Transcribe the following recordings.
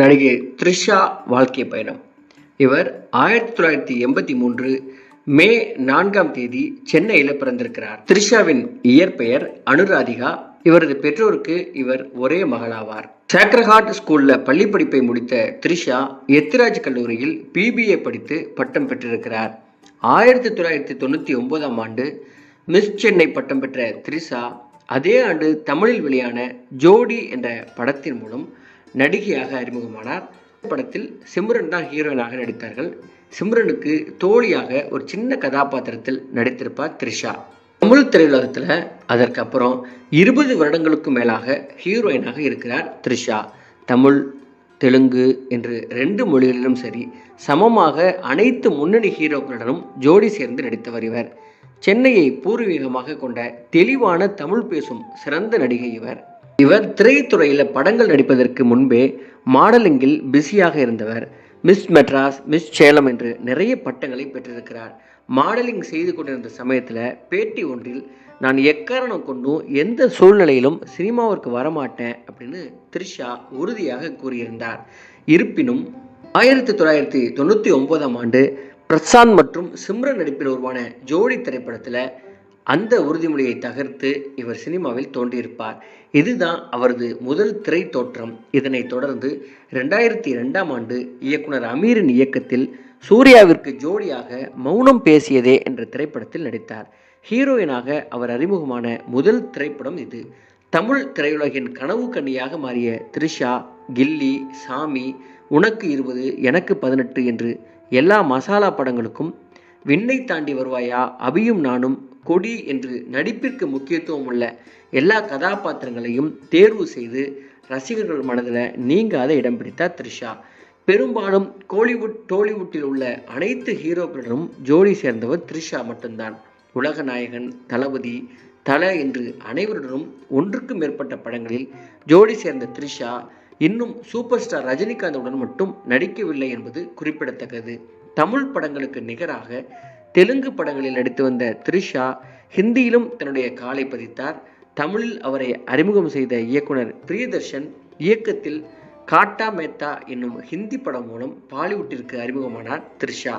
நடிகை த்ரிஷா வாழ்க்கை பயணம். இவர் ஆயிரத்தி தொள்ளாயிரத்தி எண்பத்தி மூன்று மே நான்காம் தேதி சென்னையில் பிறந்திருக்கிறார். த்ரிஷாவின் இயற்பெயர் அனுராதிகா. இவரது பெற்றோருக்கு இவர் ஒரே மகளாவார். சேக்ரஹார்ட் ஸ்கூல்ல பள்ளி படிப்பை முடித்த த்ரிஷா எத்திராஜ் கல்லூரியில் பிபிஏ படித்து பட்டம் பெற்றிருக்கிறார். ஆயிரத்தி தொள்ளாயிரத்தி தொண்ணூற்றி ஒன்பதாம் ஆண்டு மிஸ் சென்னை பட்டம் பெற்ற த்ரிஷா அதே ஆண்டு தமிழில் வெளியான ஜோடி என்ற படத்தின் மூலம் நடிகையாக அறிமுகமானார். படத்தில் சிம்ரன் தான் ஹீரோயினாக நடித்தார்கள். சிம்ரனுக்கு தோழியாக ஒரு சின்ன கதாபாத்திரத்தில் நடித்திருப்பார் த்ரிஷா. தமிழ் திரையுலகத்தில் அதற்கப்புறம் இருபது வருடங்களுக்கும் மேலாக ஹீரோயினாக இருக்கிறார் த்ரிஷா. தமிழ் தெலுங்கு என்று ரெண்டு மொழிகளிலும் சரி சமமாக அனைத்து முன்னணி ஹீரோக்களுடனும் ஜோடி சேர்ந்து நடித்தவர் இவர். சென்னையை பூர்வீகமாக கொண்ட தெளிவான தமிழ் பேசும் சிறந்த நடிகை இவர். இவர் திரைத்துறையில் படங்கள் நடிப்பதற்கு முன்பே மாடலிங்கில் பிஸியாக இருந்தவர். மிஸ் மெட்ராஸ் மிஸ் சேலம் என்று நிறைய பட்டங்களை பெற்றிருக்கிறார். மாடலிங் செய்து கொண்டிருந்த சமயத்தில் பேட்டி ஒன்றில் நான் எக்காரணம் கொண்டும் எந்த சூழ்நிலையிலும் சினிமாவிற்கு வரமாட்டேன் அப்படின்னு த்ரிஷா உறுதியாக கூறியிருந்தார். இருப்பினும் ஆயிரத்தி தொள்ளாயிரத்தி தொண்ணூற்றி ஒன்பதாம் ஆண்டு பிரசாந்த் மற்றும் சிம்ரன் நடிப்பில் உருவான ஜோடி திரைப்படத்தில் அந்த உறுதிமொழியை தகர்த்து இவர் சினிமாவில் தோன்றியிருப்பார். இதுதான் அவரது முதல் திரை தோற்றம் இதனைத் தொடர்ந்து ரெண்டாயிரத்தி ரெண்டாம் ஆண்டு இயக்குனர் அமீரின் இயக்கத்தில் சூர்யாவிற்கு ஜோடியாக மௌனம் பேசியதே என்ற திரைப்படத்தில் நடித்தார். ஹீரோயினாக அவர் அறிமுகமான முதல் திரைப்படம் இது. தமிழ் திரையுலகின் கனவு கன்னியாக மாறிய த்ரிஷா கில்லி சாமி உனக்கு இருபது எனக்கு பதினெட்டு என்று எல்லா மசாலா படங்களுக்கும் விண்ணை தாண்டி வருவாயா? அபியும் நானும் கொடி என்று நடிப்பிற்கு முக்கியத்துவம் உள்ள எல்லா கதாபாத்திரங்களையும் தேர்வு செய்து ரசிகர்கள் மனதில் நீங்காத இடம் பிடித்தார் த்ரிஷா. பெரும்பாலும் கோலிவுட் டோலிவுட்டில் உள்ள அனைத்து ஹீரோக்களுடனும் ஜோடி சேர்ந்தவர் த்ரிஷா மட்டும்தான். உலக நாயகன் தளபதி தல என்று அனைவருடனும் ஒன்றுக்கும் மேற்பட்ட படங்களில் ஜோடி சேர்ந்த த்ரிஷா இன்னும் சூப்பர் ஸ்டார் ரஜினிகாந்துடன் மட்டும் நடிக்கவில்லை என்பது குறிப்பிடத்தக்கது. தமிழ் படங்களுக்கு நிகராக தெலுங்கு படங்களில் நடித்து வந்த த்ரிஷா ஹிந்தியிலும் தன்னுடைய காலை பதித்தார். தமிழில் அவரை அறிமுகம் செய்த இயக்குனர் பிரியதர்ஷன் இயக்கத்தில் காட்டா மேத்தா என்னும் ஹிந்தி படம் மூலம் பாலிவுட்டிற்கு அறிமுகமானார் த்ரிஷா.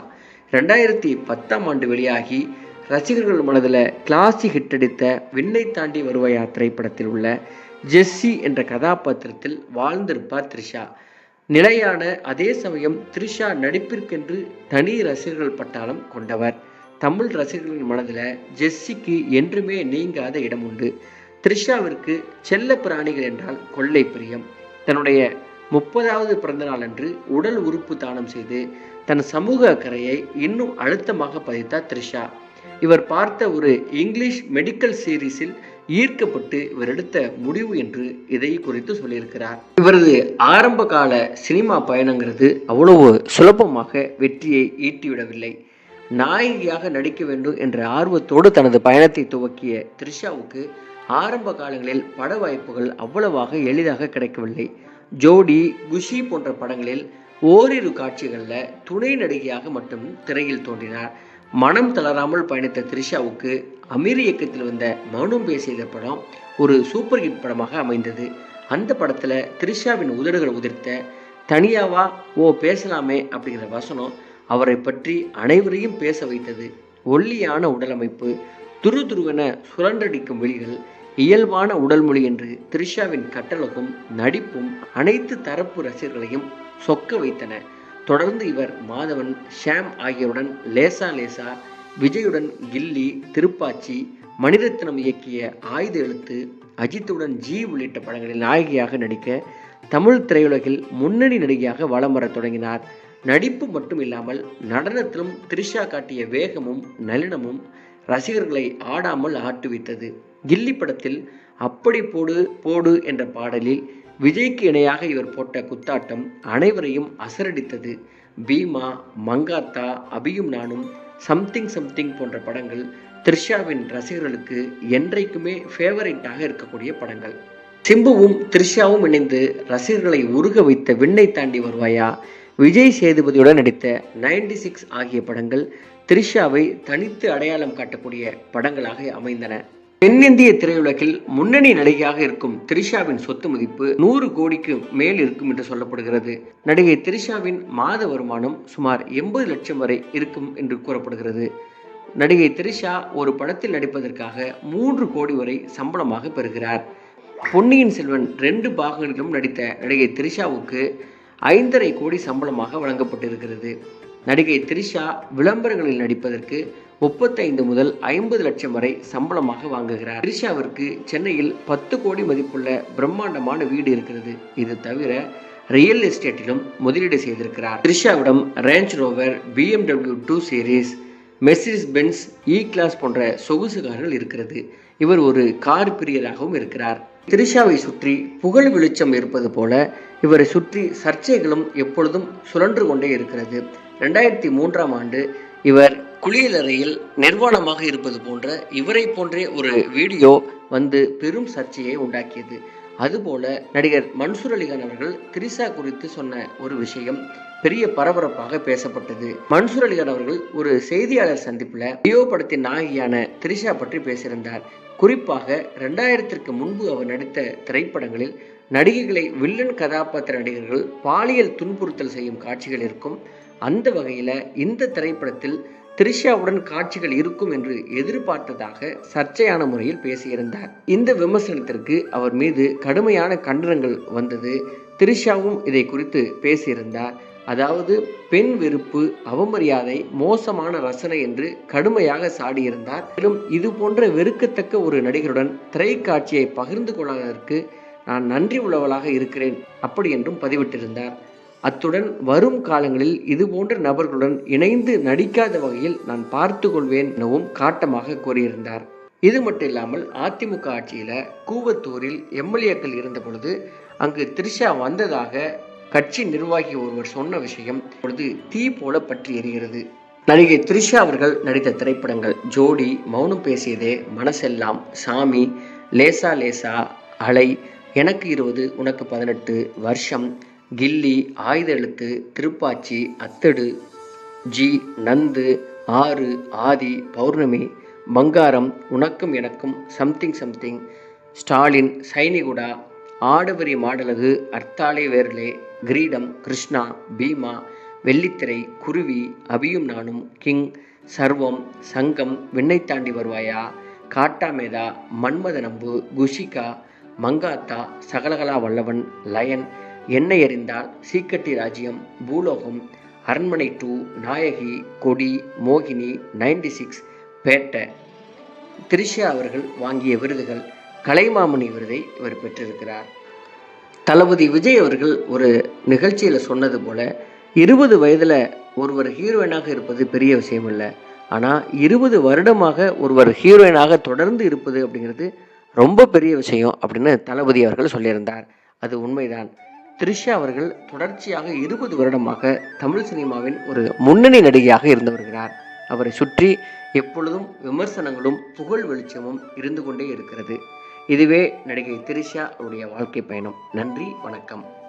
ரெண்டாயிரத்தி பத்தாம் ஆண்டு வெளியாகி ரசிகர்கள் மனதில் கிளாசி ஹிட் அடித்த விண்ணை தாண்டி வருவாயா திரைப்படத்தில் உள்ள ஜெஸ்ஸி என்ற கதாபாத்திரத்தில் வாழ்ந்திருப்பார் த்ரிஷா. நிலையான அதே சமயம் த்ரிஷா நடிப்பிற்கென்று தனி ரசிகர்கள் பட்டாளம் கொண்டவர். தமிழ் ரசிகர்களின் மனதில் ஜெஸ்ஸிக்கு என்றுமே நீங்காத இடம் உண்டு. த்ரிஷாவிற்கு செல்ல பிராணிகள் என்றால் கொள்ளை பிரியம். தன்னுடைய முப்பதாவது பிறந்தநாள் அன்று உடல் உறுப்பு தானம் செய்து தன் சமூக அக்கறையை இன்னும் அழுத்தமாக பதித்தார் த்ரிஷா. இவர் பார்த்த ஒரு இங்கிலீஷ் மெடிக்கல் சீரீஸில் ஈர்க்கப்பட்டு இவர் எடுத்த முடிவு என்று இதை குறித்து சொல்லியிருக்கிறார். இவரது ஆரம்ப கால சினிமா பயணங்கிறது அவ்வளவு சுலபமாக வெற்றியை ஈட்டிவிடவில்லை. நாயகியாக நடிக்க வேண்டும் என்ற ஆர்வத்தோடு தனது பயணத்தை துவக்கிய த்ரிஷாவுக்கு ஆரம்ப காலங்களில் பட வாய்ப்புகள் அவ்வளவாக எளிதாக கிடைக்கவில்லை. ஜோடி குஷி போன்ற படங்களில் ஓரிரு காட்சிகளில் துணை நடிகையாக மட்டும் திரையில் தோன்றினார். மனம் தளராமல் பயணித்த த்ரிஷாவுக்கு அமீர் இயக்கத்தில் வந்த மௌனம் பேசிய படம் ஒரு சூப்பர் ஹிட் படமாக அமைந்தது. அந்த படத்தில் த்ரிஷாவின் உதடுகள் உதிர்த்த தனியாவா? ஓ பேசலாமே அப்படிங்கிற வசனம் அவரை பற்றி அனைவரையும் பேச வைத்தது. ஒல்லியான உடலமைப்பு துரு துருவென சுரண்டடிக்கும் விழிகள் இயல்பான உடல் மொழி என்று த்ரிஷாவின் கட்டழகும் நடிப்பும் அனைத்து தரப்பு ரசிகர்களையும் சொக்க வைத்தன. தொடர்ந்து இவர் மாதவன் ஷாம் ஆகியோருடன் லேசா லேசா விஜயுடன் கில்லி திருப்பாச்சி மணிரத்னம் இயக்கிய ஆயுத எழுத்து அஜித்துடன் ஜி உள்ளிட்ட படங்களில் நாயகியாக நடிக்க தமிழ் திரையுலகில் முன்னணி நடிகையாக வலம் வரத் தொடங்கினார். நடிப்பு மட்டும் இல்லாமல் நடனத்திலும் த்ரிஷா காட்டிய வேகமும் நளினமும் ரசிகர்களை ஆடாமல் ஆட்டுவித்தது. கில்லி படத்தில் அப்படி போடு போடு என்ற பாடலில் விஜய்க்கு இணையாக இவர் போட்ட குத்தாட்டம் அனைவரையும் அசரடித்தது. பீமா மங்காத்தா அபியும் நானும் சம்திங் சம்திங் போன்ற படங்கள் த்ரிஷாவின் ரசிகர்களுக்கு என்றைக்குமே ஃபேவரட்டாக இருக்கக்கூடிய படங்கள். சிம்புவும் த்ரிஷாவும் இணைந்து ரசிகர்களை உருக வைத்த விண்ணை தாண்டி வருவாயா? விஜய் சேதுபதியுடன் நடித்த நைன்டி சிக்ஸ் ஆகிய படங்கள் த்ரிஷாவை தனித்து அடையாளம் காட்டக்கூடிய படங்களாக அமைந்தன. தென்னிந்திய திரையுலகில் முன்னணி நடிகையாக இருக்கும் திரிஷாவின் சொத்து மதிப்பு நூறு கோடிக்கு மேல் இருக்கும் என்று சொல்லப்படுகிறது. நடிகை திரிஷாவின் மாத வருமானம் சுமார் எண்பது லட்சம் வரை இருக்கும் என்று கூறப்படுகிறது. நடிகை திரிஷா ஒரு படத்தில் நடிப்பதற்காக மூன்று கோடி வரை சம்பளமாக பெறுகிறார். பொன்னியின் செல்வன் ரெண்டு பாகங்களிலும் நடித்த நடிகை திரிஷாவுக்கு ஐந்தரை கோடி சம்பளமாக வழங்கப்பட்டிருக்கிறது. நடிகை திரிஷா விளம்பரங்களில் நடிப்பதற்கு முப்பத்தைந்து முதல் ஐம்பது லட்சம் வரை சம்பளமாக வாங்குகிறார். த்ரிஷாவிற்கு சென்னையில் பத்து கோடி மதிப்புள்ள பிரம்மாண்டமான வீடு இருக்கிறது. இது தவிர ரியல் எஸ்டேட்டிலும் முதலீடு செய்திருக்கிறார். த்ரிஷாவிடம் Range Rover BMW two series Mercedes Benz E class போன்ற சொகுசு கார்கள் இருக்கிறது. இவர் ஒரு கார் பிரியராகவும் இருக்கிறார். திரிஷாவை சுற்றி புகழ் வெளிச்சம் இருப்பது போல இவரை சுற்றி சர்ச்சைகளும் எப்பொழுதும் சுழன்று கொண்டே இருக்கிறது. ரெண்டாயிரத்தி மூன்றாம் ஆண்டு இவர் குளியலறையில் நிர்வாணமாக இருப்பது போன்ற இவரை போன்றே ஒரு வீடியோ வந்து பெரும் சர்ச்சையை உண்டாக்கியது. அதுபோல நடிகர் மன்சூர் அலிகான் அவர்கள் திரிஷா குறித்து சொன்ன ஒரு விஷயம் பெரிய பரபரப்பாக பேசப்பட்டது. மன்சூர் அலிகான் அவர்கள் ஒரு செய்தியாளர் சந்திப்புல லியோ படத்தின் நாயகியான திரிஷா பற்றி பேசியிருந்தார். குறிப்பாக ரெண்டாயிரத்திற்கு முன்பு அவர் நடித்த திரைப்படங்களில் நடிகைகளை வில்லன் கதாபாத்திர நடிகர்கள் பாலியல் துன்புறுத்தல் செய்யும் காட்சிகள் இருக்கும். அந்த வகையில் இந்த திரைப்படத்தில் த்ரிஷாவுடன் காட்சிகள் இருக்கும் என்று எதிர்பார்த்ததாக சர்ச்சையான முறையில் பேசியிருந்தார். இந்த விமர்சனத்திற்கு அவர் மீது கடுமையான கண்டனங்கள் வந்தது. த்ரிஷாவும் இதை குறித்து பேசியிருந்தார். அதாவது பெண் வெறுப்பு அவமரியாதை மோசமான ரசனை என்று கடுமையாக சாடியிருந்தார். மேலும் இது போன்ற வெறுக்கத்தக்க ஒரு நடிகருடன் திரைக்காட்சியை பகிர்ந்து கொள்வதற்கு நான் நன்றி உள்ளவளாக இருக்கிறேன் அப்படி என்றும் பதிவிட்டிருந்தார். அத்துடன் வரும் காலங்களில் இது போன்ற நபர்களுடன் இணைந்து நடிக்காத வகையில் நான் பார்த்து கொள்வேன் எனவும் காட்டமாக கூறியிருந்தார். இது மட்டும் இல்லாமல் அதிமுக ஆட்சியில் கூவத்தூரில் எம்எல்ஏக்கள் இருந்த பொழுது அங்கு த்ரிஷா வந்ததாக கட்சி நிர்வாகி ஒருவர் சொன்ன விஷயம் பொழுது தீ போல பற்றி எரிகிறது. நடிகை த்ரிஷா அவர்கள் நடித்த திரைப்படங்கள் ஜோடி மௌனம் பேசியதே மனசெல்லாம் சாமி லேசா லேசா அலை எனக்கு இருபது உனக்கு பதினெட்டு வருஷம் கில்லி ஆயுத எழுத்து திருப்பாச்சி அத்தடு ஜி நந்து ஆறு ஆதி பௌர்ணமி பங்காரம் உனக்கும் எனக்கும் சம்திங் சம்திங் ஸ்டாலின் சைனிகுடா ஆடவரி மாடலகு அர்த்தாலே வேர்லே கிரீடம் கிருஷ்ணா பீமா வெள்ளித்திரை குருவி அபியும் நானும் கிங் சர்வம் சங்கம் விண்ணை தாண்டி வருவாயா காட்டாமேதா மன்மத நம்பு குஷிகா மங்காத்தா சகலகலா வல்லவன் லயன் என்னை எறிந்தால் சீக்கட்டி ராஜ்யம் பூலோகம் அரண்மனை டூ நாயகி கொடி மோகினி நைன்டி சிக்ஸ் பேட்டை. திரிஷா அவர்கள் வாங்கிய விருதுகள் கலைமாமணி விருதை இவர் பெற்றிருக்கிறார். தளபதி விஜய் அவர்கள் ஒரு நிகழ்ச்சியில் சொன்னது போல இருபது வயதில் ஒருவர் ஹீரோயினாக இருப்பது பெரிய விஷயம் இல்லை ஆனால் இருபது வருடமாக ஒருவர் ஹீரோயினாக தொடர்ந்து இருப்பது அப்படிங்கிறது ரொம்ப பெரிய விஷயம் அப்படின்னு தளபதி அவர்கள் சொல்லியிருந்தார். அது உண்மைதான். த்ரிஷா அவர்கள் தொடர்ச்சியாக இருபது வருடமாக தமிழ் சினிமாவின் ஒரு முன்னணி நடிகையாக இருந்து வருகிறார். அவரை சுற்றி எப்பொழுதும் விமர்சனங்களும் புகழ் வெளிச்சமும் இருந்து கொண்டே இருக்கிறது. இதுவே நடிகை திரிஷா அவருடைய வாழ்க்கை பயணம். நன்றி வணக்கம்.